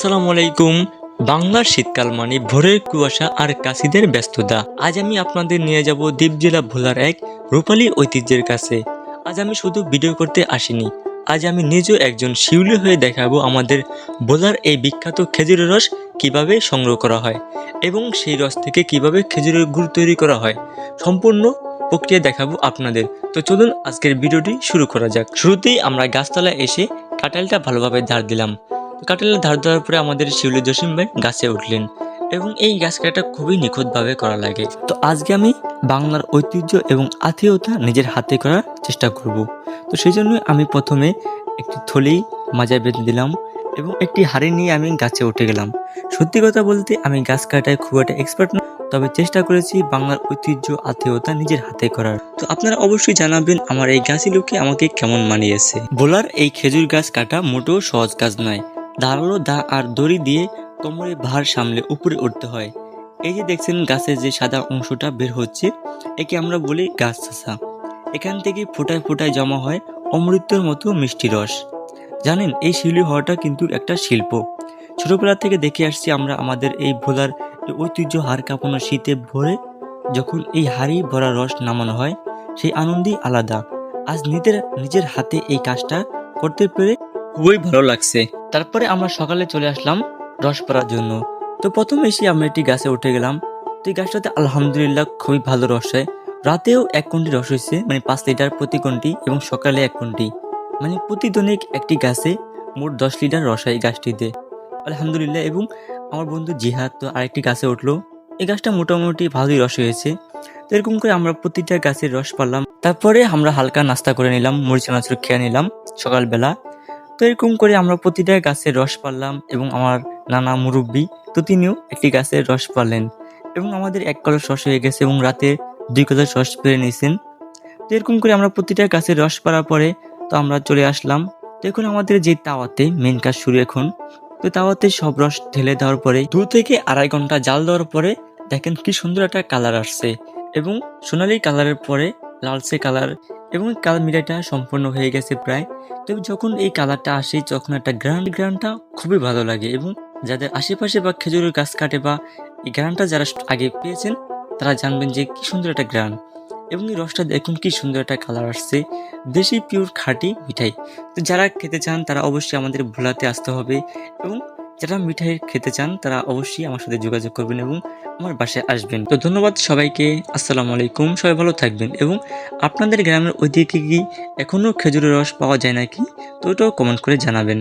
আসসালামু আলাইকুম। বাংলার শীতকাল মানে ভোরের কুয়াশা আর কাশিদের ব্যস্ততা। আজ আমি আপনাদের নিয়ে যাব দ্বীপ জেলা ভোলার এক রূপালী ঐতিহ্যের কাছে। আজ আমি শুধু ভিডিও করতে আসিনি, আজ আমি নিজেও একজন শিউলি হয়ে দেখাবো আমাদের ভোলার এই বিখ্যাত খেজুরের রস কীভাবে সংগ্রহ করা হয় এবং সেই রস থেকে কীভাবে খেজুরের গুড় তৈরি করা হয়। সম্পূর্ণ প্রক্রিয়া দেখাবো আপনাদের। তো চলুন আজকের ভিডিওটি শুরু করা যাক। শুরুতেই আমরা গাছতলায় এসে কাঁঠালটা ভালোভাবে ধার দিলাম। কাঁঠালের ধার দেওয়ার পরে আমাদের শিউলি জসিম ভাই গাছে উঠলেন এবং এই গাছ কাটা খুবই নিখুঁতভাবে করা লাগে। তো আজকে আমি বাংলার ঐতিহ্য এবং আত্মীয়তা নিজের হাতে করার চেষ্টা করব। তো সেই জন্য আমি প্রথমে একটি থলি মাজায় বেঁধে দিলাম এবং একটি হাড়ি নিয়ে আমি গাছে উঠে গেলাম। সত্যি কথা বলতে আমি গাছ কাটায় খুব একটা এক্সপার্ট না, তবে চেষ্টা করেছি বাংলার ঐতিহ্য, আত্মীয়তা নিজের হাতে করার। তো আপনারা অবশ্যই জানাবেন আমার এই গাছি লোকে আমাকে কেমন মানিয়েছে। বোলার এই খেজুর গাছ কাটা মোটেও সহজ কাজ নয়। ধারালো দা আর দড়ি দিয়ে কোমরে ভার সামলে উপরে উঠতে হয়। এই যে দেখছেন গাছের যে সাদা অংশটা বের হচ্ছে, একে আমরা বলি গাছ চাষা এখান থেকে ফোটায় ফোটায় জমা হয় অমৃতের মতো মিষ্টি রস। জানেন, এই শিউলি হওয়াটা কিন্তু একটা শিল্প। ছোটবেলা থেকে দেখে আসছি আমরা আমাদের এই ভোলার ঐতিহ্য হাড় কাঁপানো শীতে ভরে যখন এই হাড়ি ভরা রস নামানো হয়, সেই আনন্দই আলাদা। আজ নিজের নিজের হাতে এই কাজটা করতে পেরে খুবই ভালো লাগছে। তারপরে আমরা সকালে চলে আসলাম রস পড়ার জন্য। তো প্রথম এসে আমরা একটি গাছে উঠে গেলাম। তো এই গাছটাতে আলহামদুলিল্লাহ খুবই ভালো রস হয়। রাতেও এক কোনটি রস হয়েছে মানে পাঁচ লিটার প্রতি কোনটি এবং সকালে এক কোনটি? মানে প্রতিদিনিক একটি গাছে মোট দশ লিটার রস হয় এই গাছটিতে। আলহামদুলিল্লাহ, এবং আমার বন্ধু জিহাদ তো আরেকটি গাছে উঠল। এই গাছটা মোটামুটি ভালোই রস হয়েছে। তো এরকম করে আমরা প্রতিটা গাছের রস পারলাম তারপরে আমরা হালকা নাস্তা করে নিলাম, মরিচা মাছ খেয়ে নিলাম সকালবেলা। তো এরকম করে আমরা প্রতিটা গাছের রস পারলাম এবং আমার নানা মুরব্বী তো তিনিও একটি গাছের রস পারলেন এবং আমাদের এক কলস রস হয়ে গেছে এবং রাতে দুই কলস রস পেরে নিয়েছেন। তো এরকম করে আমরা প্রতিটা গাছের রস পাড়ার পরে তো আমরা চলে আসলাম। তো এখন আমাদের যে তাওয়াতে মেন কাজ শুরু এখন, তো তাওয়াতে সব রস ঢেলে দেওয়ার পরে দু থেকে আড়াই ঘণ্টা জাল দেওয়ার পরে দেখেন কি সুন্দর একটা কালার আসছে এবং সোনালি কালারের পরে লালচে কালার এবং কালার মিলাইটা সম্পূর্ণ হয়ে গেছে প্রায়। তো যখন এই কালারটা আসে, তখন একটা গ্রান্ড গ্রানটা খুবই ভালো লাগে এবং যাদের আশেপাশে বা খেজুরের গাছ কাটে বা এই গ্রানটা যারা আগে পেয়েছেন, তারা জানবেন যে কি সুন্দর একটা গ্রান। এবং এই রসটা দেখুন কি সুন্দর একটা কালার আসছে। দেশি পিওর খাঁটি মিঠাই। তো যারা খেতে চান, তারা অবশ্যই আমাদের ভোলাতে আসতে হবে এবং যারা মিঠাই খেতে চান, তারা অবশ্যই আমার সাথে যোগাযোগ করবেন এবং আমার বাসায় আসবেন। তো ধন্যবাদ সবাইকে, আসসালামু আলাইকুম, সবাই ভালো থাকবেন এবং আপনাদের গ্রামের ওইদিকে কি এখনও খেজুরের রস পাওয়া যায় নাকি? তো ওটাও কমেন্ট করে জানাবেন।